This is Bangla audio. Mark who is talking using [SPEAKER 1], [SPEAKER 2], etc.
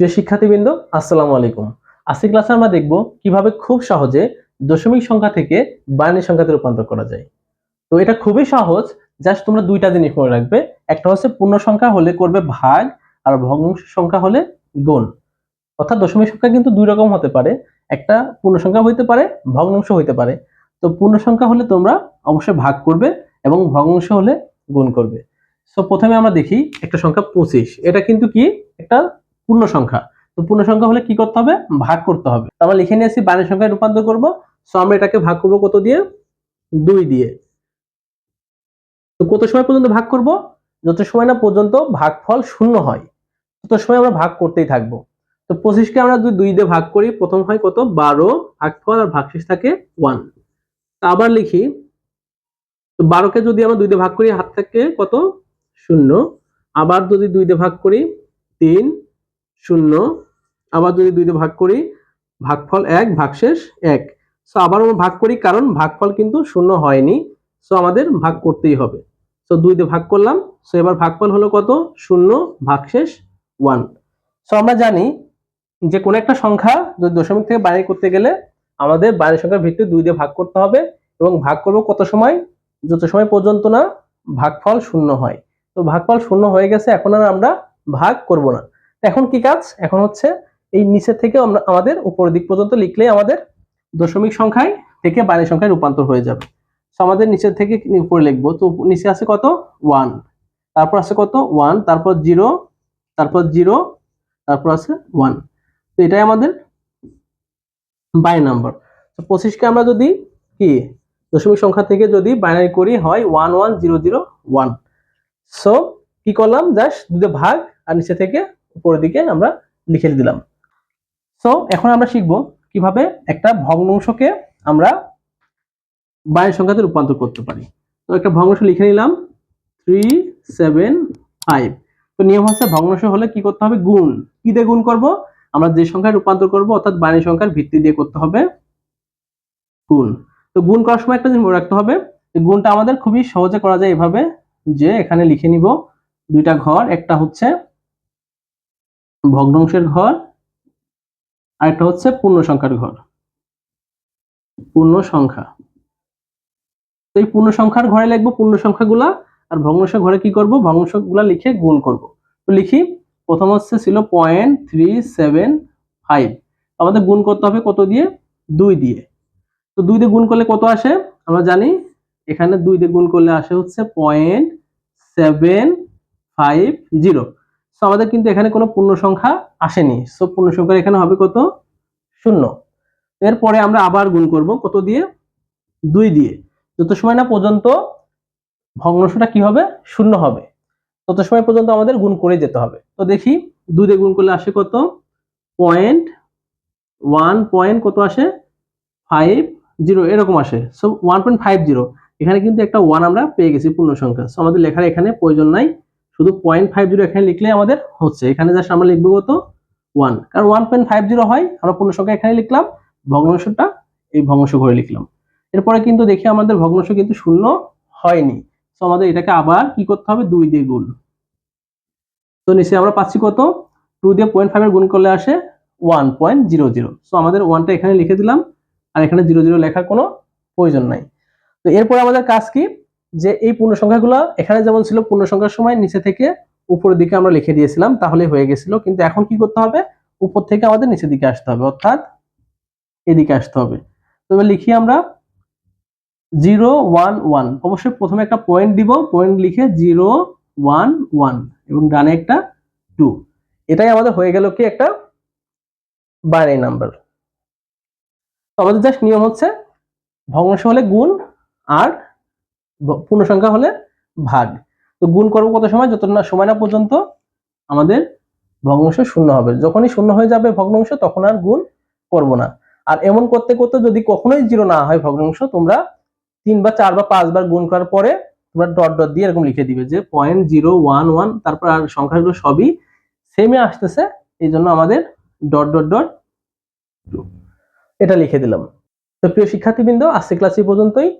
[SPEAKER 1] প্রিয় শিক্ষার্থীবৃন্দ, আসসালামু আলাইকুম। আজকে ক্লাসে আমরা দেখব কীভাবে খুব সহজে দশমিক সংখ্যা থেকে বাইনারি সংখ্যাতে রূপান্তর করা যায়। তো এটা খুবই সহজ জাস্ট তোমরা দুইটা জিনিস মনে রাখবে। একটা হচ্ছে পূর্ণ সংখ্যা হলে করবে ভাগ, আর ভগ্নাংশ সংখ্যা হলে গুণ। অর্থাৎ দশমিক সংখ্যা কিন্তু দুই রকম হতে পারে। একটা পূর্ণ সংখ্যা হইতে পারে, ভগ্নাংশ হইতে পারে। তো পূর্ণ সংখ্যা হলে তোমরা অবশ্যই ভাগ করবে এবং ভগ্নাংশ হলে গুণ করবে। সো প্রথমে আমরা দেখি একটা সংখ্যা পঁচিশ। এটা কিন্তু কি? একটা পূর্ণ সংখ্যা তো পূর্ণ সংখ্যা হলে কি করতে হবে? ভাগ করতে হবে। আমরা লিখে নিয়েছি বাইনারি সংখ্যায় রূপান্তর করব। সো আমরা এটাকে ভাগ করব কত দিয়ে? দুই দিয়ে। তো কত সময় পর্যন্ত ভাগ করব? যত সময় না পর্যন্ত ভাগফল শূন্য হয়, তত সময় আমরা ভাগ করতেই থাকব। তো পঁচিশকে আমরা যদি দুই দিয়ে ভাগ করি, প্রথম হয় কত? বারো, ভাগফল আর ভাগশেষ থাকে ওয়ান আবার লিখি, তো বারোকে যদি আমরা দুই দিয়ে ভাগ করি, হাত থেকে কত? শূন্য। আবার যদি দুই দিয়ে ভাগ করি, তিন শূন্য। আবার যদি দুই দিয়ে ভাগ করি, ভাগফল এক, ভাগশেষ এক। সো আবার আমরা ভাগ করি কারণ ভাগফল কিন্তু শূন্য হয়নি। সো আমাদের ভাগ করতেই হবে। সো দুই দিয়ে ভাগ করলাম। সো এবার ভাগফল হলো কত? শূন্য, ভাগশেষ ওয়ান। সো আমরা জানি যে কোনো একটা সংখ্যা যদি দশমিক থেকে বাইরে করতে গেলে আমাদের বাইরের সংখ্যার ভিত্তিতে দুই দিয়ে ভাগ করতে হবে এবং ভাগ করব কত সময়? যত সময় পর্যন্ত না ভাগফল শূন্য হয়। তো, ভাগফল শূন্য হয়ে গেছে, এখন আর আমরা ভাগ করব না। এখন কি কাজ? এখন হচ্ছে এই নিচে থেকে আমরা আমাদের উপরের দিক পর্যন্ত লিখলেই আমাদের দশমিক সংখ্যায় থেকে বাইরের সংখ্যায় রূপান্তর হয়ে যাবে। তো আমাদের নিচের থেকে উপরে লিখব। তো নিচে আছে কত? ওয়ান তারপর আছে কত? ওয়ান তারপর জিরো তারপর জিরো তারপর আছে ওয়ান তো এটাই আমাদের বাই নাম্বার তো পঁচিশকে আমরা যদি কি? দশমিক সংখ্যা থেকে যদি বাইনারি করি, হয় one one zero zero one so কি করলাম? জাস্ট দুটো ভাগ আর নিচে থেকে উপরের দিকে আমরা লিখে দিলাম। সো এখন আমরা শিখব কীভাবে একটা ভগ্নাংশকে আমরা বাইনারি সংখ্যাতে রূপান্তর করতে পারি। তো একটা ভগ্নাংশ লিখে নিলাম থ্রি সেভেন ফাইভ তো নিয়ম হচ্ছে ভগ্নাংশ হলে কি করতে হবে? গুণ। কি দিয়ে গুণ করব? আমরা যে সংখ্যায় রূপান্তর করব, অর্থাৎ বাইনারি সংখ্যার ভিত্তি দিয়ে করতে হবে গুণ। তো গুণ করার সময় একটা জিনিস মনে রাখতে হবে গুণটা আমাদের খুবই সহজে করা যায় এভাবে, যে এখানে লিখে নিব দুইটা ঘর, একটা হচ্ছে ভগ্নাংশের ঘর আর একটা হচ্ছে পূর্ণ সংখ্যার ঘর। পূর্ণ সংখ্যা তো এই পূর্ণ সংখ্যার ঘরে লিখব পূর্ণ সংখ্যাগুলা আর ভগ্নাংশের ঘরে কি করব? ভগ্নাংশগুলা লিখে গুণ করব। তো লিখি, প্রথম হচ্ছে ছিল পয়েন্ট থ্রি সেভেন ফাইভ আমাদের গুণ করতে হবে কত দিয়ে? দুই দিয়ে। তো দুই দিয়ে গুণ করলে কত আসে? আমরা জানি এখানে দুই দিয়ে গুণ করলে আসে হচ্ছে point seven five zero so আমাদের কিন্তু এখানে কোনো পূর্ণ সংখ্যা আসেনি। সো পূর্ণ সংখ্যা এখানে হবে কত? শূন্য। এরপরে আমরা আবার গুণ করব। কত দিয়ে? দুই দিয়ে। যত সময় না পর্যন্ত ভগ্নাংশটা কি হবে? শূন্য হবে। তত সময় পর্যন্ত আমাদের গুণ করে যেতে হবে। তো দেখি, দুই দিয়ে গুণ করলে আসে কত? পয়েন্ট ওয়ান পয়েন্ট কত আসে? ফাইভ জিরো, এরকম আসে। So one point five zero. এখানে কিন্তু একটা ওয়ান আমরা পেয়ে গেছি পূর্ণ সংখ্যা। সো আমাদের লেখার এখানে প্রয়োজন নাই। শুধু পয়েন্ট ফাইভ জিরো এখানে লিখলে আমাদের হচ্ছে। এখানে জাস্ট আমরা লিখব কত? ওয়ান কারণ ওয়ান পয়েন্ট ফাইভ জিরো হয়, আমরা পূর্ণ সংখ্যা এখানে লিখলাম, ভগ্নাংশটা এই ভগ্নাংশ ঘরে লিখলাম। এরপরে কিন্তু দেখি আমাদের ভগ্নাংশ কিন্তু শূন্য হয়নি। তো আমাদের এটাকে আবার কি করতে হবে? দুই দিয়ে গুণ। তো নিচে আমরা পাচ্ছি কত? টু দিয়ে পয়েন্ট ফাইভের গুণ করলে আসে one point zero zero so আমাদের ওয়ানটা এখানে লিখে দিলাম, আর এখানে জিরো জিরো লেখার কোনো প্রয়োজন নাই। তো, এরপর আমাদের কাজ কি? যে এই পূর্ণ সংখ্যাগুলো এখানে যেমন ছিল পূর্ণ সংখ্যার সময় নিচে থেকে উপরের দিকে আমরা লিখে দিয়েছিলাম, তাহলে হয়ে গেছিল। কিন্তু এখন কি করতে হবে? উপর থেকে আমাদের নিচের দিকে আসতে হবে, অর্থাৎ এদিকে আসতে হবে। তবে লিখি আমরা জিরো ওয়ান ওয়ান। অবশ্যই প্রথমে একটা পয়েন্ট দিব পয়েন্ট লিখে জিরো ওয়ান ওয়ান এবং ডানে একটা টু এটাই আমাদের হয়ে গেল কি একটা বাইনারি নাম্বার আমাদের জাস্ট নিয়ম হচ্ছে ভগ্নাংশ হলে গুণ আর পূর্ণ সংখ্যা হলে ভাগ। তো গুণ করব কত সময়? যত না সময় না পর্যন্ত আমাদের ভগ্নাংশ শূন্য হবে। যখনই শূন্য হয়ে যাবে ভগ্নাংশ, তখন আর গুণ করব না। আর এমন করতে করতে যদি কখনোই জিরো না হয় ভগ্নাংশ, তোমরা তিন বা চার বা পাঁচবার গুণ করার পরে তোমরা ডট ডট দিয়ে এরকম লিখে দিবে যে পয়েন্ট জিরো ওয়ান ওয়ান তারপর আর সংখ্যাগুলো সবই সেমে আসতেছে, এই জন্য আমাদের ডট ডট ডট এটা লিখে দিলাম। তো প্রিয় শিক্ষার্থীবৃন্দ আজকে ক্লাস পর্যন্তই।